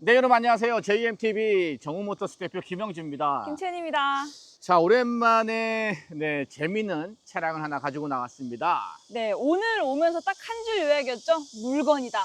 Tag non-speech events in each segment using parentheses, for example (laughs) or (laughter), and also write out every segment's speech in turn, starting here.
네, 여러분 안녕하세요. JMTV 정우모터스 대표 김영주입니다. 김채연입니다. 자, 오랜만에 네, 재미있는 차량을 하나 가지고 나왔습니다. 네, 오늘 오면서 딱 한 줄 요약이었죠? 물건이다.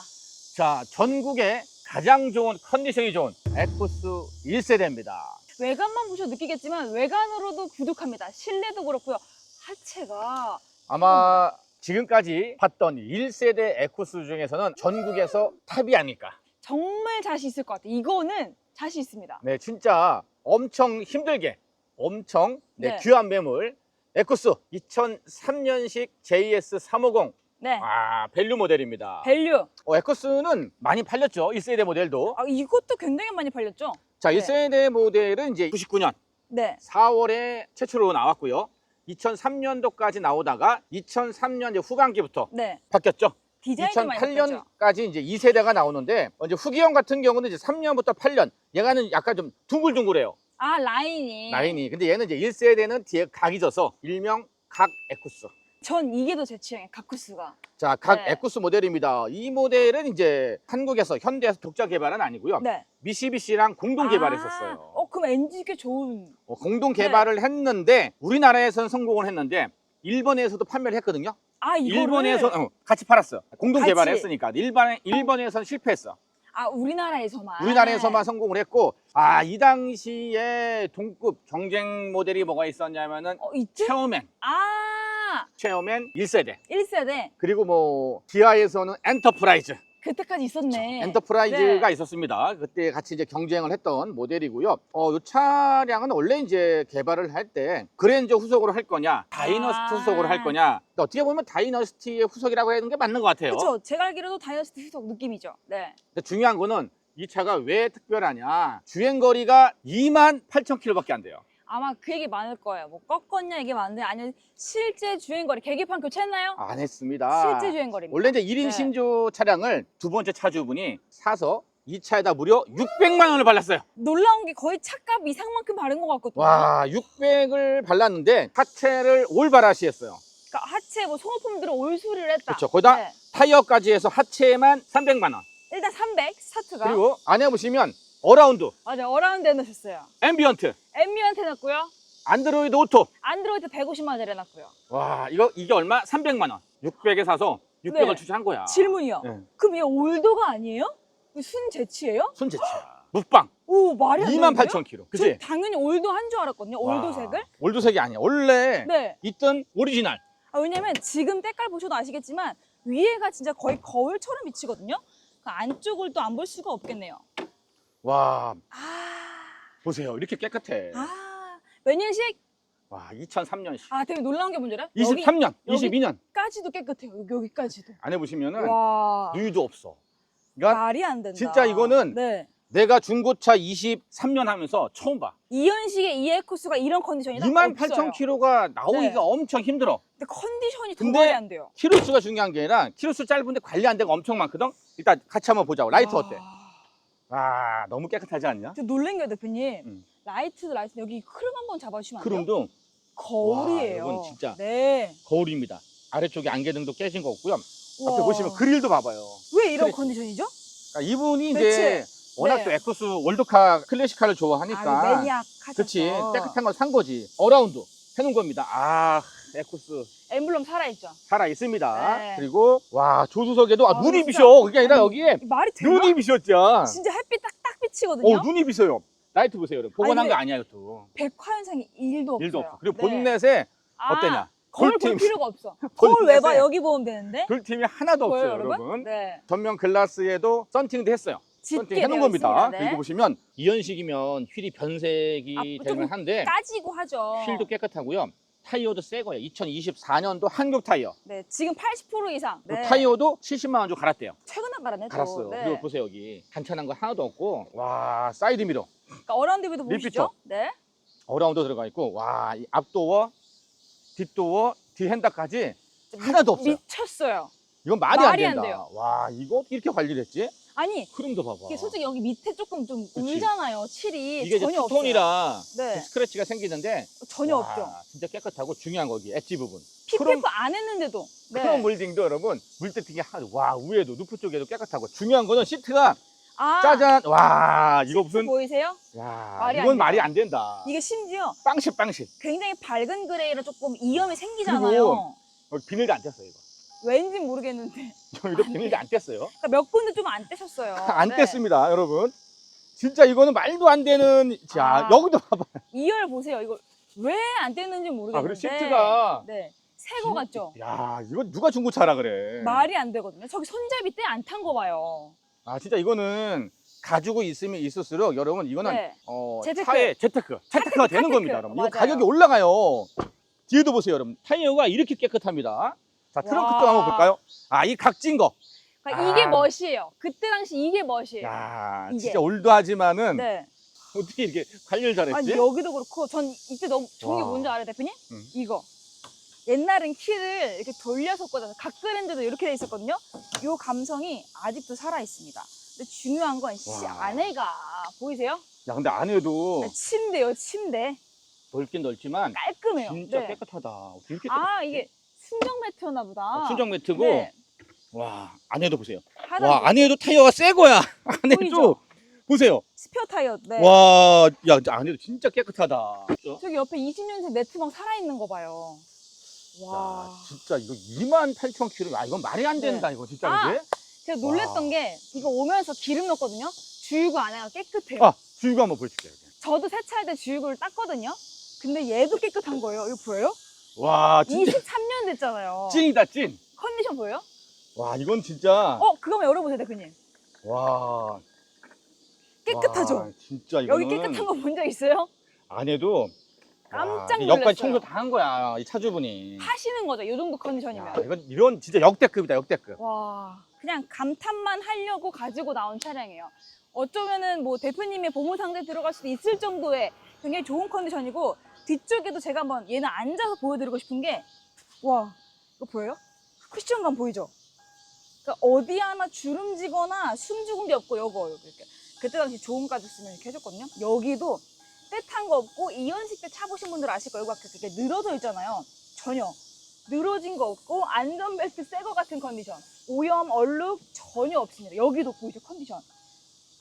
자, 전국에 가장 좋은 컨디션이 좋은 에쿠스 1세대입니다. 외관만 보셔도 느끼겠지만 외관으로도 부족합니다. 실내도 그렇고요. 하체가 아마 지금까지 봤던 1세대 에쿠스 중에서는 전국에서 탑이 아닐까. 정말 자신 있을 것 같아요. 이거는 자신 있습니다. 네, 진짜 엄청 힘들게 엄청 네, 네. 귀한 매물 에쿠스 2003년식 JS 350 네, 아, 밸류 모델입니다. 밸류. 어, 에쿠스는 많이 팔렸죠. 1세대 모델도. 아, 이것도 굉장히 많이 팔렸죠? 자, 네. 1세대 모델은 이제 99년 네, 4월에 최초로 나왔고요. 2003년도까지 나오다가 2003년 이제 후반기부터 네. 바뀌었죠. 디자인도 많이 바뀌었죠. 2008년까지 이제 2세대가 나오는데 이제 후기형 같은 경우는 이제 3년부터 8년 얘가는 약간 좀 둥글둥글해요. 아, 라인이. 라인이. 근데 얘는 이제 1세대는 뒤에 각이 져서 일명 각 에쿠스. 전 이게 더 제 취향이에요. 가쿠스가. 자, 각 네. 에쿠스 모델입니다. 이 모델은 이제 한국에서 현대에서 독자 개발은 아니고요. 네. 미시비시랑 공동 개발했었어요. 아, 어, 그럼 엔진 꽤 좋은. 어, 공동 개발을 했는데 우리나라에서는 성공을 했는데 일본에서도 판매를 했거든요. 아, 이거를. 일본에서 어, 같이 팔았어요. 공동 같이. 개발했으니까 일반 일본에서는 실패했어. 아, 우리나라에서만. 우리나라에서만 성공을 했고 아 이 당시에 동급 경쟁 모델이 뭐가 있었냐면은 어, 있지? 체어맨, 아, 체어맨 1세대 1세대. 그리고 뭐 기아에서는 엔터프라이즈, 그때까지 있었네. 엔터프라이즈가 네. 있었습니다. 그때 같이 이제 경쟁을 했던 모델이고요. 어, 이 차량은 원래 이제 개발을 할 때 그랜저 후속으로 할 거냐, 다이너스티 아. 후속으로 할 거냐. 근데 어떻게 보면 다이너스티의 후속이라고 하는 게 맞는 것 같아요. 그렇죠. 제가 알기로도 다이어스티 후속 느낌이죠. 네. 근데 중요한 거는 이 차가 왜 특별하냐? 주행 거리가 2만 8천 킬로밖에 안 돼요. 아마 그 얘기 많을 거예요. 뭐 꺾었냐 이게 많은데 아니면 실제 주행거리 계기판 교체했나요? 안 했습니다. 실제 주행거리입니다. 원래 이제 1인 네. 신조 차량을 두 번째 차주분이 사서 이 차에다 무려 600만 원을 발랐어요. 놀라운 게 거의 차값 이상만큼 바른 것 같거든요. 와, 600을 발랐는데 하체를 올바라시 했어요. 그러니까 하체 뭐 소모품들을 올수리를 했다. 그렇죠. 거기다 네. 타이어까지 해서 하체만 300만 원. 일단 300 스타트가. 그리고 안에 보시면 어라운드, 맞아요. 어라운드 해놓으셨어요. 앰비언트, 앰비언트 해놨고요. 안드로이드 오토. 안드로이드 150만 원짜리 해놨고요. 와, 이거 이게 얼마? 300만 원. 600에 사서 600을 네. 출시한 거야. 질문이요. 네. 그럼 얘 올도가 아니에요? 이거 순 제치예요? 손재차. 묵방. 오 말이 안 되는데요? 2만 8천 킬로. 저 그치? 당연히 올도 한 줄 알았거든요. 와, 올도색을. 올도색이 아니야. 원래 네. 있던 오리지널. 아, 왜냐면 지금 때깔 보셔도 아시겠지만 위에가 진짜 거의 거울처럼 비치거든요. 그 안쪽을 또 안 볼 수가 없겠네요. 와, 아, 보세요. 이렇게 깨끗해. 아, 몇 년식? 와, 2003년식. 아, 되게 놀라운 게 뭔지 알아요? 23년, 여기- 22년. 여기까지도 깨끗해요. 여기, 여기까지도. 안에 보시면은 와, 누유도 없어. 그러니까 말이 안 된다. 진짜 이거는 네. 내가 중고차 23년 하면서 처음 봐. 이연식의 이 에코스가 이런 컨디션이다 2만 없어요. 8천 킬로가 나오기가 네. 엄청 힘들어. 근데 컨디션이 더 근데 말이 안 돼요. 키로수가 중요한 게 아니라 키로수 짧은데 관리 안 되고 엄청 많거든. 일단 같이 한번 보자고. 라이트 와, 어때? 와, 너무 깨끗하지 않냐? 저 놀란 게 대표님. 음. 라이트도 라이트 여기 크롬 한번 잡아주시면 안 돼요? 크롬도 거울이에요. 와, 여러분 진짜. 네. 거울입니다. 아래쪽에 안개등도 깨진 거 없고요. 앞에 우와. 보시면 그릴도 봐봐요. 왜 이런 스트레치. 컨디션이죠? 그러니까 이분이. 이제 워낙 네. 또 에쿠스 월드카 클래식카를 좋아하니까 아, 매니악 하셔서. 그렇지 깨끗한 걸 산 거지 어라운드 해놓은 겁니다 아 에쿠스 엠블럼 살아있죠. 살아 있습니다 네. 그리고 와 조수석에도 아, 아, 눈이 진짜. 비셔 그게 아니라 아니, 여기에 말이 되나? 눈이 비셨죠 진짜 햇빛 딱딱 비치거든요. 어 눈이 비서요 라이트 보세요 여러분 복원한 아니, 거 아니야 이것도 백화 현상이 일도 없어요. 일도 없어 그리고 네. 본넷에 아, 어때냐? 거울 볼. 필요가 없어. (laughs) 거울 왜 봐? 본넷에 여기 보면 되는데. 돌팀이 하나도 보여요, 없어요 여러분? 네. 전면 글라스에도 썬팅도 했어요 썬팅 해놓은 되어 겁니다 있습니다. 네. 그리고 보시면 이연식이면 휠이 변색이 아, 되긴 한데 까지고 하죠. 휠도 깨끗하고요. 타이어도 새 거예요. 2024년도 한국 타이어. 네, 지금 80% 이상. 그 네. 타이어도 70만 원 주고 갈았대요. 최근에 갈았네. 또. 갈았어요. 네. 그리고 보세요 여기 단찬한 거 하나도 없고 와 사이드 미러 그러니까 어라운드 뷰도 보시죠. 리피터. 네. 어라운드 들어가 있고 와이 앞도어, 뒷도어, 뒤핸다까지 하나도 없어요. 미쳤어요. 이건 말이, 말이 안 안 된다. 돼요. 와 이거 어떻게 이렇게 관리를 했지? 아니, 크롬도 봐봐. 이게 솔직히 여기 밑에 조금 좀 그치. 울잖아요. 칠이 이게 이제 전혀 없어요. 투톤이라 네. 스크래치가 생기는데 전혀 와, 없죠. 진짜 깨끗하고 중요한 거기 엣지 부분. PPF 안 했는데도. 네. 크롬 몰딩도 여러분 물때팅이 하와 위에도 루프 쪽에도 깨끗하고 중요한 거는 시트가 아, 짜잔. 와, 이거 무슨 보이세요? 야, 말이 안 이건 되죠. 말이 안 된다. 이게 심지어 빵식 빵식. 굉장히 밝은 그레이라 조금 이염이 생기잖아요. 그리고 여기 비닐도 안 뗐어요, 이거. 왠지 모르겠는데 (laughs) 여기도 비닐도 안 뗐어요. 그러니까 몇 군데 좀 안 떼셨어요. (laughs) 안 네. 뗐습니다, 여러분. 진짜 이거는 말도 안 되는 자, 아. 여기도 봐봐. 2열 보세요. 이거 왜안 떼는지 모르겠는데. 아, 그리고 시트가 네. 새 거 같죠? 야, 이거 누가 중고차라 그래. 말이 안 되거든요. 저기 손잡이 때 안 탄 거 봐요. 아, 진짜 이거는 가지고 있으면 있을수록 여러분 이거는 네. 어, 재테크. 차에 재테크, 재테크가 되는 재테크. 겁니다, 여러분. 이거 맞아요. 가격이 올라가요. 뒤에도 보세요, 여러분. 타이어가 이렇게 깨끗합니다. 자, 트렁크 쪽 와. 한번 볼까요? 아, 이 각진 거. 그러니까 아. 이게 멋이에요. 그때 당시 이게 멋이에요. 야, 이게. 진짜 올드하지만은 네. 어떻게 이렇게 관리를 잘했지? 아니 여기도 그렇고 전 이때 너무 좋은 게 와. 뭔지 알아요, 대표님? 응. 이거. 옛날엔 키를 이렇게 돌려서 꽂아서 각 그랜드도 이렇게 돼 있었거든요. 이 감성이 아직도 살아 있습니다. 근데 중요한 건 씨, 와. 안에가 보이세요? 야, 근데 안에도 침대요, 침대. 넓긴 넓지만 깔끔해요. 진짜 네. 깨끗하다. 어떻게 이렇게 아? 이게 순정 매트였나 보다. 어, 순정 매트고 네. 와 안에도 보세요. 하나 와 안에도 타이어가 새 거야. (laughs) 안에도 보이죠? 보세요. 스페어 타이어. 네. 와, 야 안에도 진짜 깨끗하다. 진짜? 저기 옆에 20년생 매트방 살아 있는 거 봐요. 와. 야, 진짜 이거 2만 8천 킬로. 야 이건 말이 안 된다 이거 진짜 네. 아, 이게. 제가 놀랬던 와. 게 이거 오면서 기름 넣었거든요. 주유구 안에가 깨끗해요. 아 주유구 한번 보여줄게요. 저도 세차할 때 주유구를 땄거든요. 근데 얘도 깨끗한 거예요. 이거 보여요? 와 진짜 23년 됐잖아요. 찐이다 찐. 컨디션 보여요? 와 이건 진짜. 어, 그거 한번 열어보세요, 대표님. 와. 깨끗하죠? 와, 진짜 이거는 여기 깨끗한 거 본 적 있어요? 안에도 깜짝 와, 놀랐어요. 청소 다한 거야 이 차주분이. 하시는 거죠, 이 정도 야, 컨디션이면. 이건 이런 진짜 역대급이다 역대급. 와, 그냥 감탄만 하려고 가지고 나온 차량이에요. 어쩌면은 뭐 대표님의 보물 상자에 들어갈 수도 있을 정도의 굉장히 좋은 컨디션이고 뒤쪽에도 제가 한번 얘는 앉아서 보여드리고 싶은 게 와, 이거 보여요? 쿠션감 보이죠? 그러니까 어디 하나 주름지거나 숨죽음이 없고 요거 요거 이렇게 그때 당시 좋은 가죽 쓰면 이렇게 해줬거든요. 여기도 때탄 거 없고 이연식 때 차보신 분들 아실 거예요. 이거 이렇게 늘어져 있잖아요. 전혀 늘어진 거 없고 안전벨트 새 거 같은 컨디션. 오염, 얼룩 전혀 없습니다. 여기도 보이죠 컨디션.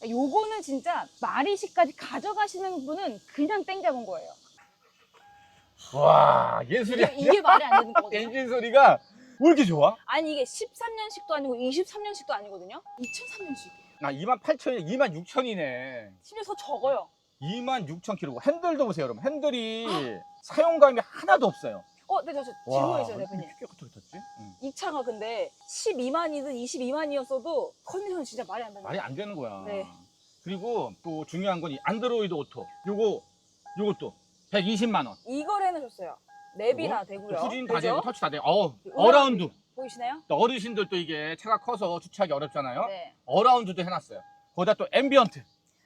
요거는 진짜 마리시까지 가져가시는 분은 그냥 땡 잡은 거예요. 와 예술이야. 이게, 이게 말이 안 되는 거거든요. 엔진 소리가 왜 이렇게 좋아? 아니 이게 13년식도 아니고 23년식도 아니거든요. 2003년식이에요. 아 2만 8천이 2만 6천이네. 심지어 더 적어요. 2만 6천 킬로. 핸들도 보세요, 여러분. 핸들이 사용감이 하나도 없어요. 어, 네, 저, 저 질문 있어요, 왜 대표님. 이렇게 깨끗하게 탔지? 응. 이 차가 근데 12만이든 22만이었어도 컨디션 진짜 말이 안 되는 말이 거예요. 안 되는 거야. 네. 그리고 또 중요한 건 이 안드로이드 오토. 요거 요것도 120만 원. 이걸 해놓으셨어요. 랩이나 되고요. 후진 다 그죠? 되고 터치 다 돼. 어, 어라운드. 보이시나요? 또 어르신들도 이게 차가 커서 주차하기 어렵잖아요. 네. 어라운드도 해놨어요. 거기다 또 앰비언트.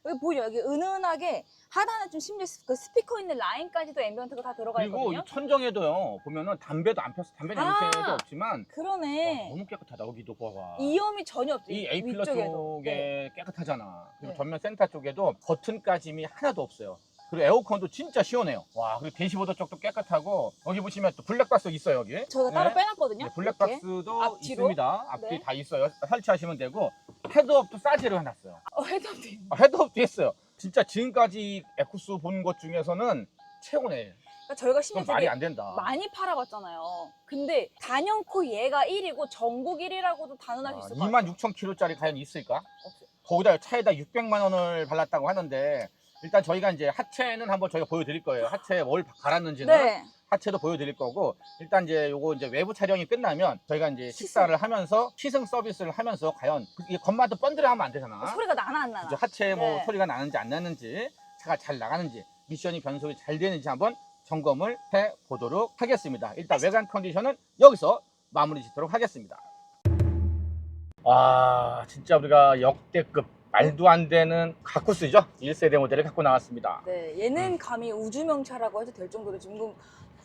여기 보이죠? 여기 은은하게 하단에 좀 심지어 그 스피커 있는 라인까지도 앰비언트가 다 들어가 그리고 있거든요. 이 천정에도요. 보면은 담배도 안 폈어. 담배 아. 냄새도 없지만 와, 그러네. 너무 깨끗하다. 여기도 봐봐. 이염이 전혀 없죠. 이 A 필러 위쪽에도. 쪽에 네. 깨끗하잖아. 그리고 네. 전면 센터 쪽에도 버튼 까짐이 하나도 없어요. 그리고 에어컨도 진짜 시원해요. 와, 그리고 대시보드 쪽도 깨끗하고 여기 보시면 또 블랙박스 있어요 여기. 네. 따로 빼놨거든요. 네, 이렇게. 블랙박스도 앞뒤로? 있습니다. 앞뒤 네. 다 있어요. 설치하시면 되고 헤드업도 싸지로 해놨어요. 어, 헤드업도 있네. 아, 헤드업도 했어요. 진짜 지금까지 에쿠스 본 것 중에서는 최고네. 그러니까 저희가 심지어 그건 말이 되게 안 된다. 많이 팔아봤잖아요. 근데 단연코 얘가 1위고 전국 1위라고도 단언할 수 있을 것 같아요. 2만 6천 킬로짜리 과연 있을까? 없어요. 거기다 차에다 600만 원을 발랐다고 하는데 일단 저희가 이제 하체는 한번 저희가 보여드릴 거예요. 하체에 뭘 갈았는지는 네. 하체도 보여드릴 거고 일단 이제 요거 이제 외부 촬영이 끝나면 저희가 이제 식사를 하면서 시승 서비스를 하면서 과연 이 겉마도 번들어 하면 안 되잖아. 소리가 나나 안 나나. 그죠? 하체에 뭐 네. 소리가 나는지 안 나는지 차가 잘 나가는지 미션이 변속이 잘 되는지 한번 점검을 해 보도록 하겠습니다. 일단 외관 컨디션은 여기서 마무리 짓도록 하겠습니다. 와 진짜 우리가 역대급 말도 안 되는 가쿠스죠 1세대 모델을 갖고 나왔습니다. 네, 얘는 음. 감히 우주명차라고 해도 될 정도로 지금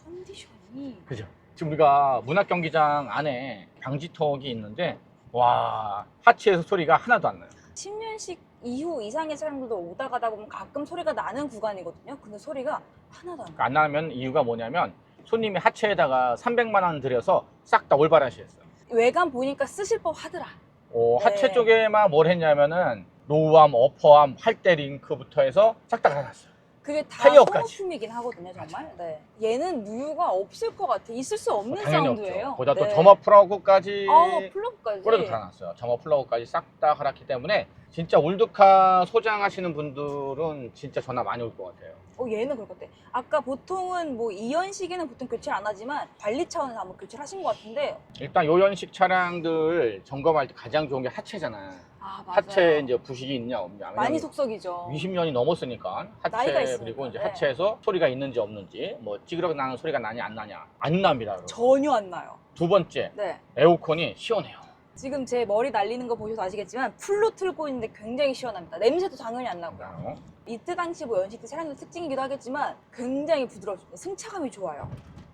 컨디션이 그죠? 지금 우리가 문학 경기장 안에 방지턱이 있는데 와 하체에서 소리가 하나도 안 나요. 10년씩 이후 이상의 차량들도 오다 가다 보면 가끔 소리가 나는 구간이거든요. 근데 소리가 하나도 안 나요. 안 나면 이유가 뭐냐면 손님이 하체에다가 300만 원 들여서 싹 다 올바라시 했어요. 외관 보니까 쓰실 법 하더라. 어, 네. 하체 쪽에만 뭘 했냐면은 로우암, 어퍼암, 할때 링크부터 해서 싹 다 갈아놨어요. 그게 다 타이어까지. 소모품이긴 하거든요, 정말. 네. 얘는 누유가 없을 것 같아. 있을 수 없는 뭐 당연히 사운드예요. 없죠. 거기다 또 네. 점화 플러그까지 아, 플러그까지. 꼬리도 달아놨어요. 점화 플러그까지 싹 다 갈았기 때문에 진짜 올드카 소장하시는 분들은 진짜 전화 많이 올 것 같아요. 어, 얘는 그럴 것 같아. 아까 보통은 뭐 이연식에는 보통 교체를 안 하지만 관리 차원에서 한번 교체를 하신 것 같은데. 일단 요연식 차량들 점검할 때 가장 좋은 게 하체잖아요. 아, 맞아요. 하체에 이제 부식이 있냐 없냐. 많이 속썩이죠. 20년이 넘었으니까 나이가 하체 있으니까, 그리고 이제 네. 하체에서 소리가 있는지 없는지 뭐 찌그러 나는 소리가 나냐 안 나냐 안 납니다. 여러분. 전혀 안 나요. 두 번째 네. 에어컨이 시원해요. 지금 제 머리 날리는 거 보셔서 아시겠지만 풀로 틀고 있는데 굉장히 시원합니다. 냄새도 당연히 안 나고요. 어? 이때 당시 뭐 연식 때 차량들 특징이기도 하겠지만 굉장히 부드럽습니다. 승차감이 좋아요.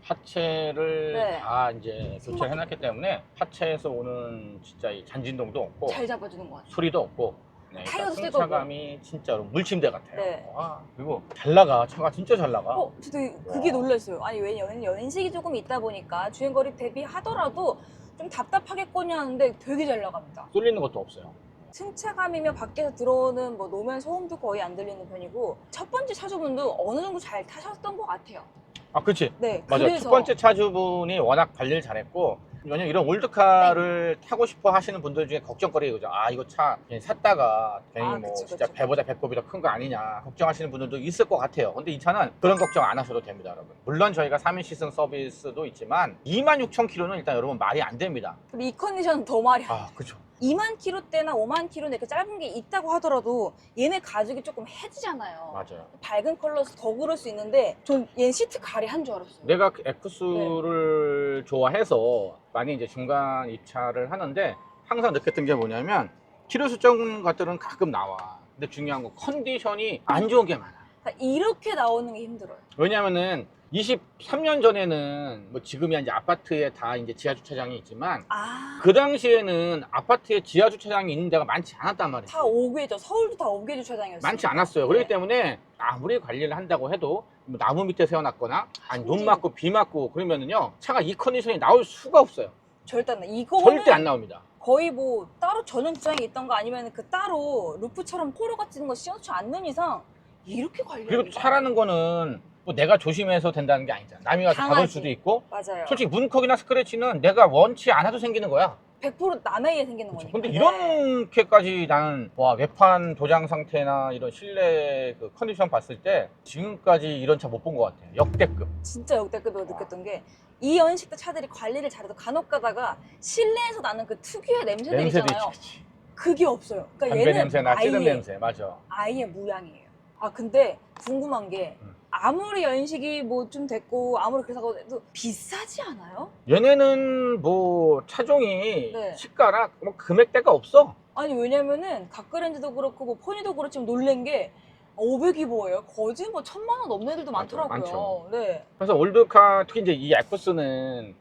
하체를 네. 다 이제 교체를 해놨기 때문에 하체에서 오는 진짜 이 잔진동도 없고 잘 잡아주는 것 같아요. 소리도 없고 네, 타이어도 새 거고. 승차감이 진짜로 물침대 같아요. 네. 와, 그리고 잘 나가 차가 진짜 잘 나가. 어, 저도 그게 와. 놀랐어요. 아니 왜 연, 연식이 조금 있다 보니까 주행 거리 대비하더라도 좀 답답하겠거니 하는데 되게 잘 나갑니다. 쏠리는 것도 없어요. 승차감이며 밖에서 들어오는 뭐 노면 소음도 거의 안 들리는 편이고 첫 번째 차주분도 어느 정도 잘 타셨던 것 같아요. 아, 그렇지. 네, 맞아. 그래서 첫 번째 차주분이 워낙 관리를 잘했고, 왜냐면 이런 올드카를 네. 타고 싶어 하시는 분들 중에 걱정거리 그죠. 아, 이거 차 괜히 샀다가 괜히 아, 뭐 그쵸, 진짜 그쵸. 배보다 배꼽이 더 큰 거 아니냐 걱정하시는 분들도 있을 것 같아요. 근데 이 차는 그런 걱정 안 하셔도 됩니다, 여러분. 물론 저희가 3인 시승 서비스도 있지만 26,000km는 일단 여러분 말이 안 됩니다. 그리고 이 컨디션은 더 말이 안 아, 그죠. 2만 킬로대나 5만 킬로대 이렇게 짧은 게 있다고 하더라도 얘네 가죽이 조금 해지잖아요. 맞아요. 밝은 컬러서 더 그럴 수 있는데 전 얘 시트 가리 한 줄 알았어요. 내가 그 엑스를 좋아해서 많이 이제 중간 입차를 하는데 항상 느꼈던 게 뭐냐면 키로 수정 것들은 가끔 나와. 근데 중요한 건 컨디션이 안 좋은 게 많아. 그러니까 이렇게 나오는 게 힘들어요. 왜냐면은 23년 전에는 뭐 지금이야 이제 아파트에 다 이제 지하 주차장이 있지만 아, 그 당시에는 아파트에 지하 주차장이 있는 데가 많지 않았단 말이에요. 다 5개죠. 서울도 다 5개 주차장이었어요. 많지 않았어요. 그렇기 네. 때문에 아무리 관리를 한다고 해도 뭐 나무 밑에 세워놨거나 아니 눈 손질. 맞고 비 맞고 그러면은요 차가 이 컨디션이 나올 수가 없어요. 절대 안 나. 이거는 절대 안 나옵니다. 거의 뭐 따로 전용 주차장이 있던가 아니면 그 따로 루프처럼 포로 같은 거 씌워놓지 않는 이상 이렇게 관리를 그리고 또 차라는 거는 뭐 내가 조심해서 된다는 게 아니잖아. 남이 와서 당하지. 가볼 수도 있고 맞아요. 솔직히 문콕이나 스크래치는 내가 원치 않아도 생기는 거야. 100% 남의 의해 생기는 그쵸. 거니까. 근데 네. 이렇게까지 나는 와 외판 도장 상태나 이런 실내 그 컨디션 봤을 때 지금까지 이런 차 못 본 것 같아요. 역대급. 진짜 역대급으로 느꼈던 게 이 연식대 차들이 관리를 잘해도 간혹 가다가 실내에서 나는 그 특유의 냄새들 냄새도 있잖아요. 있지. 그게 없어요. 그러니까 담배 얘는 냄새나 아예, 찌든 냄새 맞아. 아예 무양이에요. 아 근데 궁금한 게 음. 아무리 연식이 뭐 좀 됐고 아무리 그래서 해도 비싸지 않아요? 얘네는 뭐 차종이 네. 시가라 뭐 금액대가 없어. 아니 왜냐면은 각그랜드도 그렇고 뭐 포니도 그렇지만 놀란 게 500이 뭐예요? 거진 뭐 천만 원 넘는 애들도. 많더라고요. 많죠. 네. 그래서 올드카 특히 이제 이 에쿠스는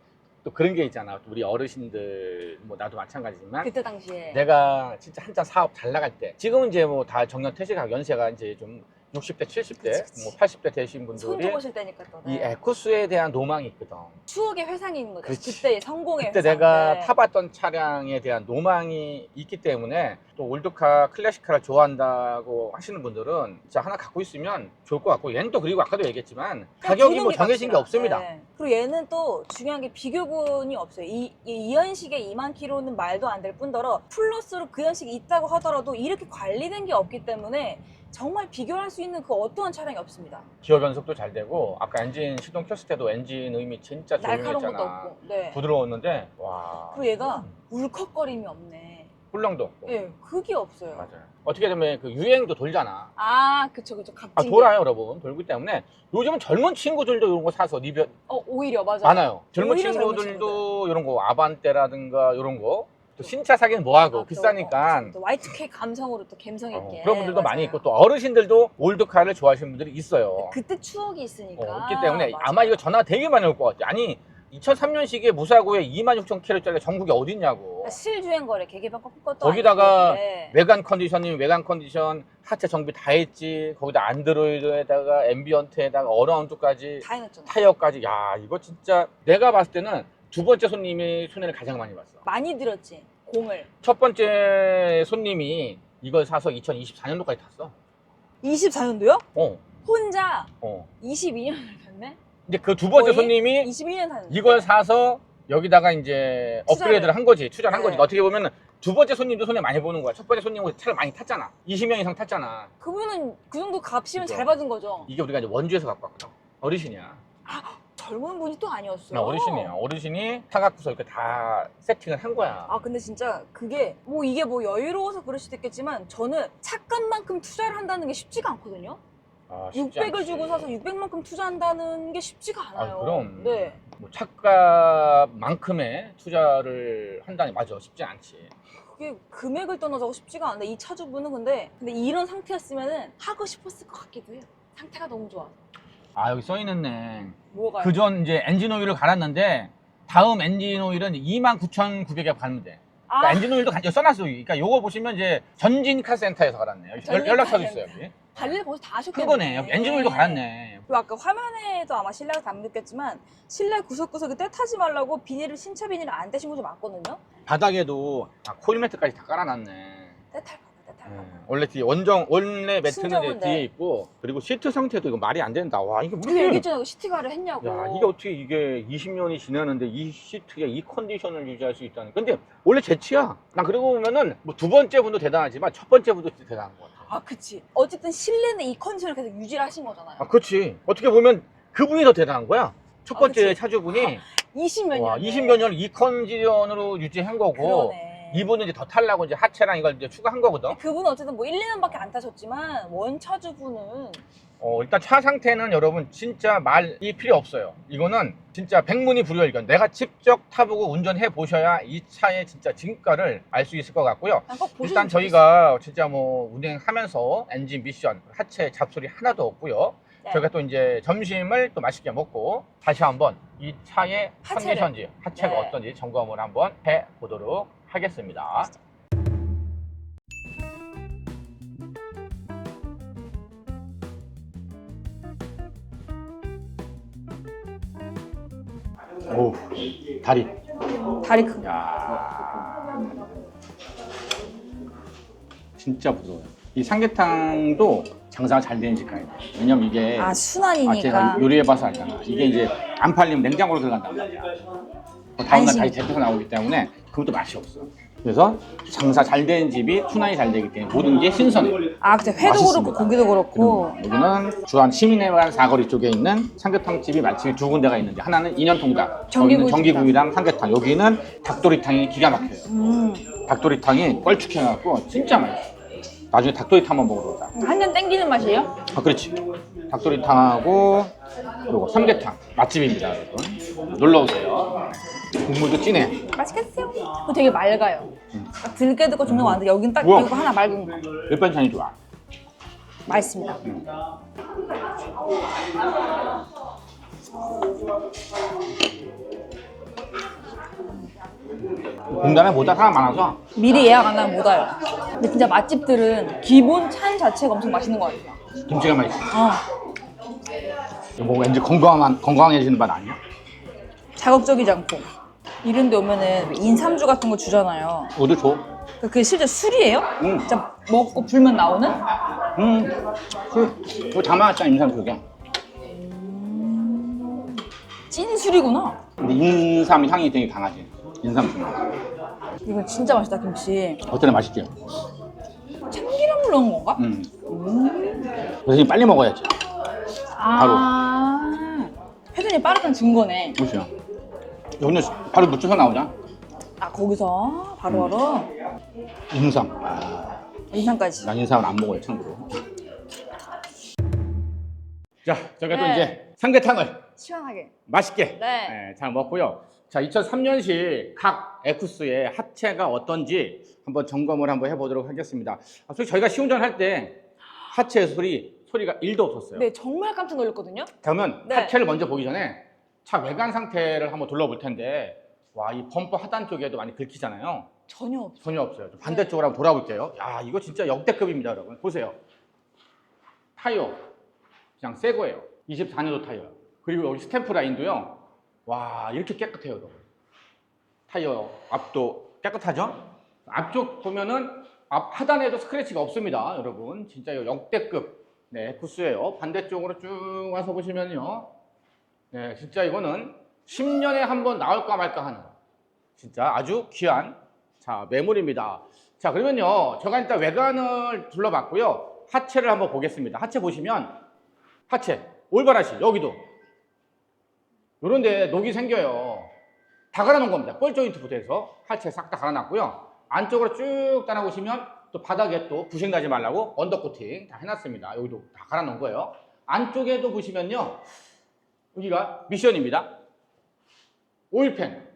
또 그런 게 있잖아. 우리 어르신들 뭐 나도 마찬가지지만 그때 당시에 내가 진짜 한참 사업 잘 나갈 때 지금은 이제 뭐 다 정년 퇴직하고 연세가 이제 좀 60대, 70대, 그치, 그치. 뭐 80대 되신 손 분들이 줘보실 때니까 또 이 네. 에쿠스에 대한 로망이 있거든. 추억의 있는 거죠. 그렇지. 그때의 성공의 그때 회상. 내가 네. 타봤던 차량에 대한 로망이 있기 때문에 또 올드카, 클래식카를 좋아한다고 하시는 분들은 진짜 하나 갖고 있으면 좋을 것 같고 얘는 또 그리고 아까도 얘기했지만 가격이 주는 뭐게 정해진 게 값이라. 없습니다. 네. 그리고 얘는 또 중요한 게 비교군이 없어요. 이, 이, 이 연식의 2만 킬로는 말도 안 될 뿐더러 플러스로 그 연식이 있다고 하더라도 이렇게 관리된 게 없기 때문에 정말 비교할 수 있는 그 어떠한 차량이 없습니다. 기어 변속도 잘 되고 아까 엔진 시동 켰을 때도 엔진 음이 진짜 날카로운 것도 조용했잖아. 없고. 네. 부드러웠는데 와. 그리고 얘가 울컥거림이 없네. 훌렁도 없고. 예, 그게 없어요. 맞아요. 어떻게 되면 그 유행도 돌잖아. 아, 그쵸, 그쵸. 아 값진 돌아요, 여러분. 돌기 때문에 요즘은 젊은 친구들도 이런 거 사서 리뷰 어, 오히려 맞아요. 많아요. 젊은 오히려 젊은 친구들도 이런 거 아반떼라든가 이런 거. 또 신차 사기는 뭐하고 아, 또, 비싸니까. 어, 또 Y2K 감성으로 또 감성 어, 있게. 그런 분들도 많이 맞아요. 있고 또 어르신들도 올드카를 좋아하시는 분들이 있어요. 그때 추억이 있으니까. 어, 있기 때문에 맞아요. 아마 이거 전화 되게 많이 올 것 같아요. 아니 2003년식에 무사고에 26,000km짜리 전국에 어딨냐고. 그러니까 실주행 거래 계기판 꺾은 것도 거기다가 아니고, 네. 외관 컨디션이 외관 컨디션 하체 정비 다 했지. 거기다 안드로이드에다가 앰비언트에다가 어라운드까지 다 해놨잖아. 타이어까지 야 이거 진짜 내가 봤을 때는 두 번째 손님이 손해를 가장 많이 봤어. 많이 들었지 공을. 첫 번째 손님이 이걸 사서 2024년도까지 탔어. 24년도요? 어, 혼자 어. 22년을 탔네? 이제 그두 번째 거의 손님이 21년 탔는데. 이걸 사서 여기다가 이제. 업그레이드를 한 거지. 투자를 한 네. 거지. 어떻게 보면 두 번째 손님도 손해 많이 보는 거야. 첫 번째 손님은 차를 많이 탔잖아. 20년 이상 탔잖아. 그분은 그 정도 값이면 그죠. 잘 받은 거죠. 이게 우리가 이제 원주에서 갖고 왔거든. 어르신이야. 젊은 분이 또 아니었어요. 나 어르신이야. 어르신이 타갖고서 이렇게 다 세팅을 한 거야. 아 근데 진짜 그게 뭐 이게 뭐 여유로워서 그럴 수도 있겠지만 저는 착값만큼 투자를 한다는 게 쉽지가 않거든요. 아, 쉽지 600을 않지. 주고 사서 600만큼 투자한다는 게 쉽지가 않아요. 아, 그럼. 네. 뭐 차값만큼의 투자를 한다니 맞아. 쉽지 않지. 그게 금액을 떠나자고 쉽지가 않은데 이 차주분은 근데 근데 이런 상태였으면은 하고 싶었을 것 같기도 해요. 상태가 너무 좋아. 아 여기 써 있는네. 뭐가요? 그전 이제 엔진 오일을 갈았는데 다음 엔진 오일은 29,900에 갈면 돼. 아, 그러니까 엔진 오일도 여기 써놨어. 여기. 그러니까 요거 보시면 이제 전진카 센터에서 갈았네. 여기 연- 전진카 연락처도 있어요. 여기. 관리를 거기서 다 하셨겠네. 큰 거네. 여기 엔진 오일도 갈았네. 그리고 아까 화면에도 아마 실내가 담겼겠지만 실내 구석구석에 때 타지 말라고 비닐을 신차 비닐을 안 떼신 거좀 맞거든요. 바닥에도 아, 코일 매트까지 다 깔아놨네. 때탈 네. 원래 뒤에 원정 원래 매트는 순정은 이제 뒤에 네. 있고 그리고 시트 상태도 이거 말이 안 된다. 와 이게 그 무슨 얘기했잖아요. 시티가를 했냐고. 야 이게 어떻게 이게 20년이 지났는데 이 시트가 이 컨디션을 유지할 수 있다는. 근데 원래 제치야. 난 그러고 보면은 뭐 두 번째 분도 대단하지만 첫 번째 분도 진짜 대단한 것 같아. 아, 그치. 어쨌든 실내는 이 컨디션을 계속 유지를 하신 거잖아요. 아 그렇지. 어떻게 보면 그분이 더 대단한 거야. 첫 아, 번째 그치. 차주분이 (laughs) 20몇 년. 와 20몇 년을 이 컨디션으로 유지한 거고 그러네. 이분은 이제 더 탈라고 이제 하체랑 이걸 이제 추가한 거거든. 그분은 어쨌든 뭐 1, 2년밖에 안 타셨지만 원차주분은 어, 일단 차 상태는 여러분 진짜 말이 필요 없어요. 이거는 진짜 백문이 불여일견. 내가 직접 타보고 운전해 보셔야 이 차의 진짜 진가를 알 수 있을 것 같고요. 꼭 보셨으면 일단 저희가 진짜 뭐 운행하면서 엔진 미션, 하체 잡소리 하나도 없고요. 네. 저희가 또 이제 점심을 또 맛있게 먹고 다시 한번 이 차의 하체를. 컨디션지, 하체가 네. 어떤지 점검을 한번 해 보도록 하겠습니다. 오, 다리. 다리 큰 거. 야 진짜 부드러워요. 이 삼계탕도 장사가 잘 되는 직항이에요. 왜냐면 이게 아, 아, 순환이니까. 제가 요리해봐서 알잖아. 이게 이제 안 팔리면 냉장고로 들어간단 말이야. 그 다음날 안심. 다시 데펴서 나오기 때문에 그것도 맛이 없어. 그래서 장사 잘 되는 집이 순환이 잘 되기 때문에 모든 게 신선해. 아, 근데 회도 맛있습니다. 그렇고 고기도 그렇고. 음, 여기는 주안 시민회관 사거리 쪽에 있는 삼계탕 집이 마침 두 군데가 있는데 하나는 인연통닭, 여기는 전기구이랑 삼계탕, 여기는 닭도리탕이 기가 막혀요. 음. 닭도리탕이 뻘쭉해갖고 진짜 맛있어. 나중에 닭도리탕 한번 먹으러 오자. 한잔 땡기는 맛이에요? 아, 그렇지. 닭도리탕하고 그리고 삼계탕 맛집입니다, 여러분. 놀러 오세요. 국물도 진해. 맛있겠어요. 그거 되게 맑아요. 음. 딱 들깨 듣고 종류가 많은데 여긴 딱 우와. 이거 하나 맑은 거. 일반찬이 좋아. 맛있습니다. 공단에 모자 하나 많아서 미리 예약 안 하면 못 와요. 근데 진짜 맛집들은 기본 찬 자체가 엄청 맛있는 것 같아요. 김치가 맛있어. 어, 이거 뭐 왠지 건강한 건강해지는 맛 아니야? 자극적이지 않고. 이런 데 오면은 인삼주 같은 거 주잖아요. 이것도 줘. 그게 실제 술이에요? 응. 진짜 먹고 불면 나오는? 음. 술. 이거 담아왔잖아 인삼 속에. 찐 술이구나. 근데 인삼 향이 되게 강하지. 인삼 술. 이거 진짜 맛있다, 김치. 어때나 맛있지? 참기름을 넣은 건가? 음. 그래서 빨리 먹어야지. 아, 회전이 빠르다는 증거네. 그렇죠. 여기는 바로 묻혀서 나오자. 아, 거기서 바로바로 인삼. 아, 인상까지. 난 인삼을 안 먹어요, 참고로. 자, 저희가 또 네. 이제 삼계탕을 시원하게. 맛있게 네. 네, 잘 먹고요. 자, 2003년식 각 에쿠스의 하체가 어떤지 한번 점검을 한번 해보도록 하겠습니다. 아, 솔직히 저희가 시운전 할 때 하체 소리 소리가 1도 없었어요. 네, 정말 깜짝 놀랐거든요. 그러면 네. 하체를 먼저 보기 전에 차 외관 상태를 한번 둘러볼 텐데 와, 이 범퍼 하단 쪽에도 많이 긁히잖아요. 전혀 없어. 전혀 없어요. 좀 반대쪽으로 한번 돌아볼게요. 야, 이거 진짜 역대급입니다, 여러분. 보세요. 타이어. 그냥 새 거예요. 24년도 타이어. 그리고 여기 스탬프 라인도요. 와, 이렇게 깨끗해요, 여러분. 타이어 앞도 깨끗하죠? 앞쪽 보면은 앞 하단에도 스크래치가 없습니다, 여러분. 진짜 역대급 네, 구스예요. 반대쪽으로 쭉 와서 보시면요. 네, 진짜 이거는 10년에 한 번 나올까 말까 하는 진짜 아주 귀한 자, 매물입니다. 자, 그러면요. 제가 일단 외관을 둘러봤고요. 하체를 한번 보겠습니다. 하체 보시면 하체 올바라시 여기도 요런데 녹이 생겨요. 다 갈아놓은 겁니다. 뻘 조인트부터 해서 하체 싹 다 갈아놨고요. 안쪽으로 쭉 따라보시면 또 바닥에 또 부식 나지 말라고 언더 코팅 다 해놨습니다. 여기도 다 갈아놓은 거예요. 안쪽에도 보시면요. 여기가 미션입니다. 오일팬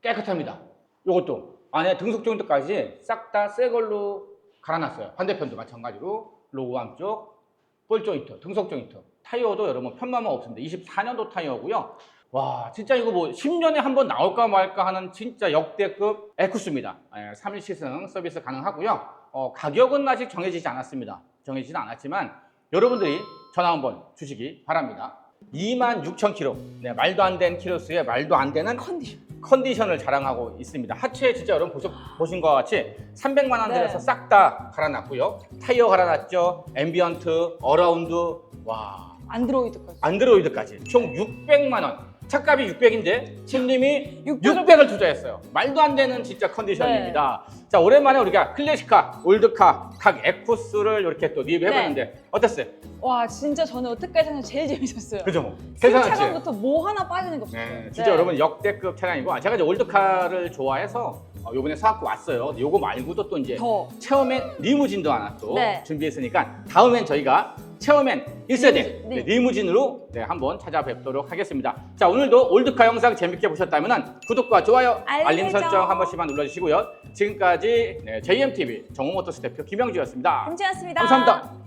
깨끗합니다. 요것도 안에 등속 조인트까지 싹 다 새 걸로 갈아놨어요. 반대편도 마찬가지로 로고 안쪽 볼 조인트, 등속 조인트. 타이어도 여러분 편마모 없습니다. 24년도 타이어고요. 와 진짜 이거 뭐 10년에 한 번 나올까 말까 하는 진짜 역대급 에쿠스입니다. 예, 3일 시승 서비스 가능하고요. 어, 가격은 아직 정해지지 않았습니다. 정해지진 않았지만 여러분들이 전화 한번 주시기 바랍니다. 26,000km. 네, 말도 안 되는 키로수에 말도 안 되는 컨디션. 컨디션을 자랑하고 있습니다. 하체 진짜 여러분 보시, 보신 것 같이 300만 원 네. 들여서 싹 다 갈아놨고요. 타이어 갈아놨죠. 앰비언트, 어라운드, 와 안드로이드까지. 안드로이드까지 총 600만 원. 차값이 600인데 팀님이 600을 600을 투자했어요. 말도 안 되는 진짜 컨디션입니다. 네. 자 오랜만에 우리가 클래식카, 올드카, 각 에쿠스를 이렇게 또 리뷰해봤는데 어땠어요? 와 진짜 저는 여태까지 하는 제일 재밌었어요. 그죠? 뭐. 새 괜찮았지? 차량부터 뭐 하나 빠지는 거 없어요. 네, 진짜 여러분 역대급 차량이고 아, 제가 이제 올드카를 좋아해서 어, 요번에 사갖고 왔어요. 요거 말고도 또 이제 더. 체어맨 리무진도 하나 또 네. 준비했으니까 다음엔 저희가 체어맨 1세대 리무진, 네. 리무진으로 네, 한번 찾아뵙도록 하겠습니다. 자 오늘도 올드카 영상 재밌게 보셨다면 구독과 좋아요, 알림 알림 설정 한 번씩만 눌러주시고요. 지금까지 네, JMTV 정우모터스 대표 김영주였습니다. 금지였습니다. 감사합니다.